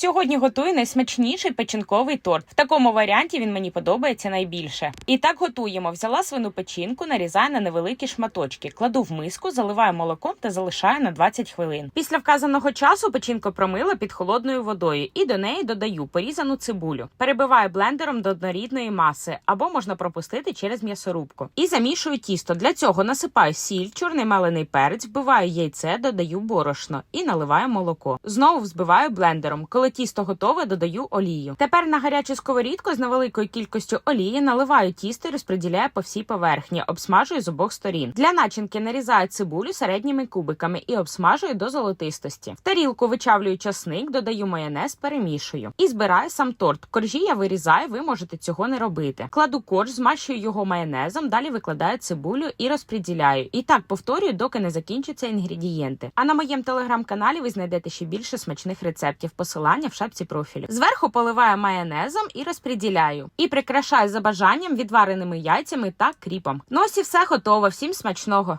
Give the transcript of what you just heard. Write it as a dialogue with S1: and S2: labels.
S1: Сьогодні готую найсмачніший печінковий торт. В такому варіанті він мені подобається найбільше. І так готуємо. Взяла свину печінку, нарізаю на невеликі шматочки, кладу в миску, заливаю молоком та залишаю на 20 хвилин. Після вказаного часу печінку промила під холодною водою і до неї додаю порізану цибулю. Перебиваю блендером до однорідної маси або можна пропустити через м'ясорубку. І замішую тісто. Для цього насипаю сіль, чорний мелений перець, вбиваю яйце, додаю борошно і наливаю молоко. Знову взбиваю блендером. Коли тісто готове, додаю олію. Тепер на гарячу сковорідку з невеликою кількістю олії наливаю тісто і розподіляю по всій поверхні, обсмажую з обох сторін. Для начинки нарізаю цибулю середніми кубиками і обсмажую до золотистості. В тарілку вичавлюю часник, додаю майонез, перемішую і збираю сам торт. Коржі я вирізаю, ви можете цього не робити. Кладу корж, змащую його майонезом, далі викладаю цибулю і розподіляю. І так повторюю, доки не закінчаться інгредієнти. А на моєму телеграм-каналі ви знайдете ще більше смачних рецептів. Посилання в шапці профілю. Зверху поливаю майонезом і розпреділяю. І прикрашаю за бажанням відвареними яйцями та кріпом. Ну ось і все готово. Всім смачного.